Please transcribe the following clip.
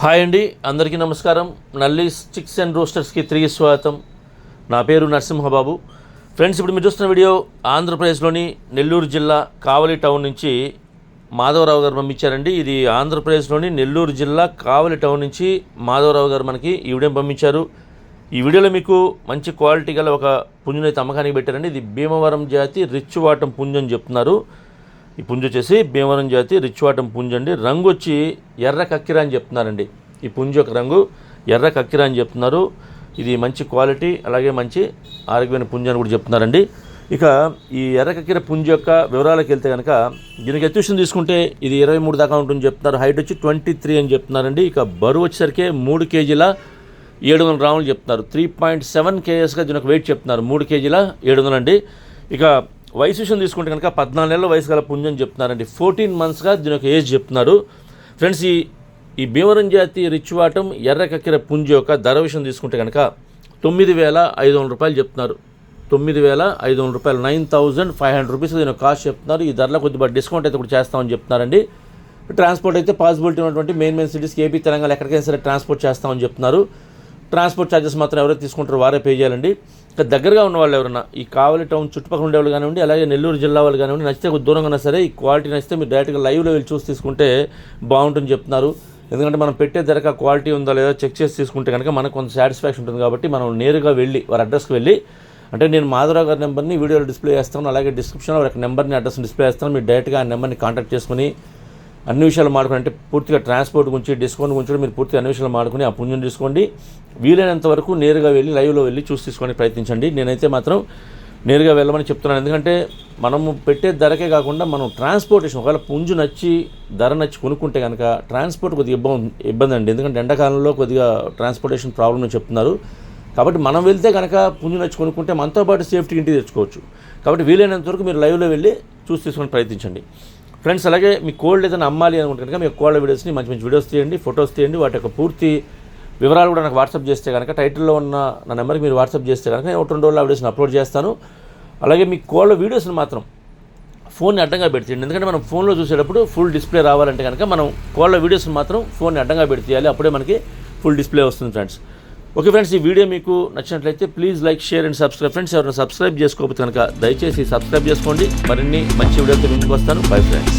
Hi అండి అందరికీ నమస్కారం. నల్లి చిక్స్ అండ్ రోస్టర్స్కి తిరిగి స్వాగతం. నా పేరు నరసింహబాబు. ఫ్రెండ్స్ ఇప్పుడు మీరు చూస్తున్న వీడియో ఆంధ్రప్రదేశ్లోని నెల్లూరు జిల్లా కావలి టౌన్ నుంచి మాధవరావు గారు పంపించారండి. ఇది ఆంధ్రప్రదేశ్లోని నెల్లూరు జిల్లా కావలి టౌన్ నుంచి మాధవరావు గారు మనకి ఈ వీడియో పంపించారు. ఈ వీడియోలో మీకు మంచి క్వాలిటీ గల ఒక పుంజుని అయితే అమ్మకానికి పెట్టారండి. ఇది భీమవరం జాతి రిచ్ వాటం పుంజు అని చెప్తున్నారు. ఈ పుంజ వచ్చేసి భీమవరం జాతి రిచ్ పుంజ అండి. రంగు వచ్చి ఎర్ర కక్కిర అని చెప్తున్నారండి. ఈ పుంజు యొక్క రంగు ఎర్ర కక్కిర అని చెప్తున్నారు. ఇది మంచి క్వాలిటీ అలాగే మంచి ఆరోగ్యమైన పుంజు అని కూడా చెప్తున్నారండి. ఇక ఈ ఎర్ర కక్కిర యొక్క వివరాలకు వెళ్తే కనుక దీనికి ఎత్తుషన్ తీసుకుంటే ఇది ఇరవై మూడు దాకా ఉంటుంది చెప్తున్నారు. హైట్ వచ్చి ట్వంటీ త్రీ అని చెప్తున్నారండి. ఇక బరువు వచ్చేసరికి మూడు కేజీల ఏడు వందల గ్రాములు చెప్తున్నారు. త్రీ పాయింట్ సెవెన్ కేఎస్గా దీని ఒక వెయిట్ చెప్తున్నారు. మూడు కేజీల ఏడు వందలు అండి ఇక వయసు విషయం తీసుకుంటే కనుక పద్నాలుగు నెలల వయసు గల పుంజం చెప్తున్నారండి. ఫోర్టీన్ మంత్స్గా దీని యొక్క ఏజ్ చెప్తున్నారు. ఫ్రెండ్స్ ఈ ఈ భీమవరం జాతి రిచ్ ఎర్రకక్కిర ఎర్ర యొక్క ధర విషయం తీసుకుంటే కనుక తొమ్మిది వేల ఐదు వందల రూపాయలు చెప్తున్నారు. తొమ్మిది వేల ఐదు వందల రూపాయలు nine thousand five hundred rupees దీని కాస్ట్ చెప్తున్నారు. ఈ ధరలో కొద్దిగా డిస్కౌంట్ అయితే కూడా చేస్తామని చెప్తున్నారండి. ట్రాన్స్పోర్ట్ అయితే పాసిబిలిటీ ఉన్నటువంటి మెయిన్ మెయిన్ సిటీస్కి ఏపీ తెలంగాణ ఎక్కడికైనా సరే ట్రాన్స్పోర్ట్ చేస్తామని చెప్తున్నారు. ట్రాన్స్పోర్ట్ ఛార్జెస్ మాత్రం ఎవరైతే తీసుకుంటారో వారే పే చేయాలండి. ఇక దగ్గరగా ఉన్న వాళ్ళు ఎవరైనా ఈ కావలి టౌన్ చుట్టుపక్కల ఉండేవాళ్ళు కానివ్వండి అలాగే నెల్లూరు జిల్లా వాళ్ళు కానివ్వండి నచ్చితే కొద్ది దూరంగా ఉన్నా సరే ఈ క్వాలిటీ నచ్చితే మీరు డైరెక్ట్గా లైవ్లో వెళ్ళి చూసి తీసుకుంటే బాగుంటుంది చెప్తున్నారు. ఎందుకంటే మనం పెట్టే ధరక క్వాలిటీ ఉందా లేదా చెక్ చేసి తీసుకుంటే కనుక మనకు కొంత సాటిస్ఫాక్షన్ ఉంటుంది కాబట్టి మనం నేరుగా వెళ్ళి వారి అడ్రస్కి వెళ్ళి అంటే నేను మాధవరావు గారి నెంబర్ని వీడియోలో డిస్ప్లే చేస్తాను అలాగే డిస్క్రిప్షన్లో వారి నెంబర్ని అడ్రస్ని డిస్ప్లే చేస్తాను మీరు డైరెక్ట్గా ఆ నెంబర్ని కాంటాక్ట్ చేసుకుని అన్ని విషయాలు మాడుకుని అంటే పూర్తిగా ట్రాన్స్పోర్ట్ గురించి డిస్కౌంట్ గురించి కూడా మీరు పూర్తిగా అన్ని విషయాలు మాడుకుని ఆ పుణ్యం తీసుకోండి. వీలైనంత వరకు నేరుగా వెళ్ళి లైవ్లో వెళ్ళి చూసి తీసుకోవడానికి ప్రయత్నించండి. నేనైతే మాత్రం నేరుగా వెళ్ళమని చెప్తున్నాను. ఎందుకంటే మనము పెట్టే ధరకే కాకుండా మనం ట్రాన్స్పోర్టేషన్ ఒకవేళ పుంజు నచ్చి ధర నచ్చి కొనుక్కుంటే కనుక ట్రాన్స్పోర్ట్ కొద్దిగా ఇబ్బంది ఇబ్బంది అండి. ఎందుకంటే ఎండాకాలంలో కొద్దిగా ట్రాన్స్పోర్టేషన్ ప్రాబ్లమ్ చెప్తున్నారు. కాబట్టి మనం వెళ్తే కనుక పుంజు నచ్చి కొనుక్కుంటే మనతో పాటు సేఫ్టీ ఇంటికి తెచ్చుకోవచ్చు. కాబట్టి వీలైనంత వరకు మీరు లైవ్లో వెళ్ళి చూసి తీసుకొని ప్రయత్నించండి. ఫ్రెండ్స్ అలాగే మీ కోల్డ్ ఏదైనా అమ్మాలి అనుకుంటే కనుక మీ కోళ్ళ వీడియోస్ని మంచి మంచి వీడియోస్ తీయండి ఫొటోస్ తీయండి వాటి యొక్క పూర్తి వివరాలు కూడా నాకు వాట్సాప్ చేస్తే కనుక టైటిల్లో ఉన్న నా నెంబర్కి మీరు వాట్సాప్ చేస్తే కనుక నేను ఒక రెండు రోజులు ఆ వీడియోస్ని అప్లోడ్ చేస్తాను. అలాగే మీ కోళ్ళ వీడియోస్ని మాత్రం ఫోన్ని అడ్డంగా పెడితే ఎందుకంటే మనం ఫోన్లో చూసేటప్పుడు ఫుల్ డిస్ప్లే రావాలంటే కనుక మనం కోళ్ళ వీడియోస్ని మాత్రం ఫోన్ని అడ్డంగా పెడితేయాలి. అప్పుడే మనకి ఫుల్ డిస్ప్లే వస్తుంది ఫ్రెండ్స్. ఓకే ఫ్రెండ్స్ ఈ వీడియో మీకు నచ్చినట్లయితే please like share and subscribe. Friends ఎవరైనా సబ్స్క్రైబ్ చేసుకోకపోతే కనుక దయచేసి సబ్స్క్రైబ్ చేసుకోండి. మరిన్ని మంచి వీడియోతో ముందుకు వస్తాను. Bye friends.